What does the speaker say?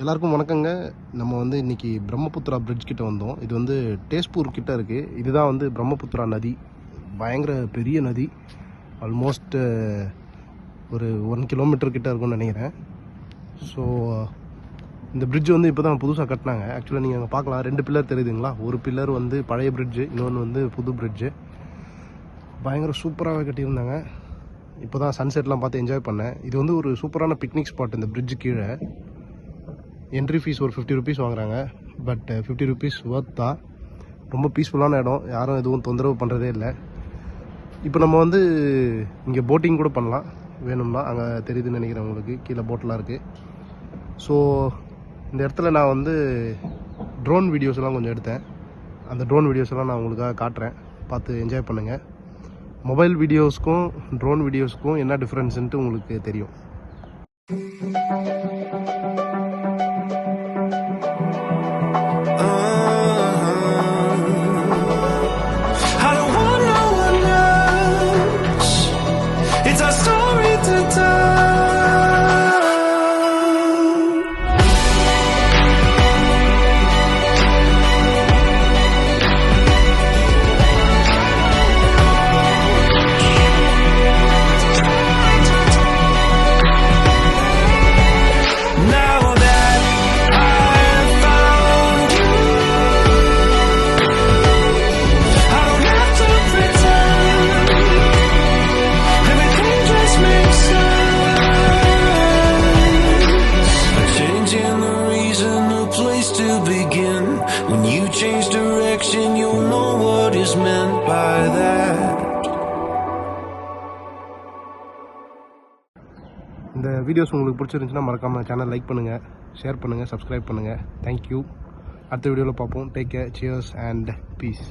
எல்லாருக்கும் வணக்கங்க. நம்ம வந்து இன்னைக்கு பிரம்மபுத்திரா பிரிட்ஜ் கிட்ட வந்தோம். இது வந்து டேஸ்பூர் கிட்ட இருக்குது இதுதான் வந்து பிரம்மபுத்திரா நதி. பயங்கர பெரிய நதி. ஆல்மோஸ்ட் ஒரு ஒன் கிலோமீட்டர் கிட்ட இருக்கும்னு நினைக்கிறேன். ஸோ இந்த பிரிட்ஜ் வந்து இப்போ தான் புதுசாக கட்டினாங்க. ஆக்சுவலாக நீங்கள் அங்கே பார்க்கலாம். ரெண்டு பில்லர் தெரியுதுங்களா? ஒரு பில்லர் வந்து பழைய பிரிட்ஜு இன்னொன்று வந்து புது பிரிட்ஜு பயங்கர சூப்பராகவே கட்டியிருந்தாங்க. இப்போ தான் சன்செட்லாம் பார்த்து என்ஜாய் பண்ணேன். இது வந்து ஒரு சூப்பரான பிக்னிக் ஸ்பாட் இந்த பிரிட்ஜு கீழே. என்ட்ரி ஃபீஸ் ஒரு ஃபிஃப்டி ருபீஸ் வாங்குறாங்க. பட் ஃபிஃப்டி ருபீஸ் ஒர்த் தான் ரொம்ப பீஸ்ஃபுல்லான இடம். யாரும் எதுவும் தொந்தரவு பண்ணுறதே இல்லை. இப்போ நம்ம வந்து இங்கே போட்டிங் கூட பண்ணலாம். வேணும்னா அங்கே தெரியுதுன்னு நினைக்கிறேன் உங்களுக்கு. கீழே போட்டெலாம் இருக்குது ஸோ இந்த இடத்துல நான் வந்து ட்ரோன் வீடியோஸ்லாம் கொஞ்சம் எடுத்தேன். அந்த ட்ரோன் வீடியோஸ்லாம் நான் உங்களுக்காக காட்டுறேன். பார்த்து என்ஜாய் பண்ணுங்கள் மொபைல் வீடியோஸ்க்கும் ட்ரோன் வீடியோஸ்க்கும் என்ன டிஃப்ரென்ஸுன்ட்டு உங்களுக்கு தெரியும். Connection, you'll know what is meant by that. இந்த வீடியோஸ் உங்களுக்கு பிடிச்சிருந்துச்சுன்னா மறக்காமல் சேனல் லைக் பண்ணுங்கள் ஷேர் பண்ணுங்கள் சப்ஸ்கிரைப் பண்ணுங்கள் தேங்க்யூ அடுத்த வீடியோவில் பார்ப்போம். Take care cheers and peace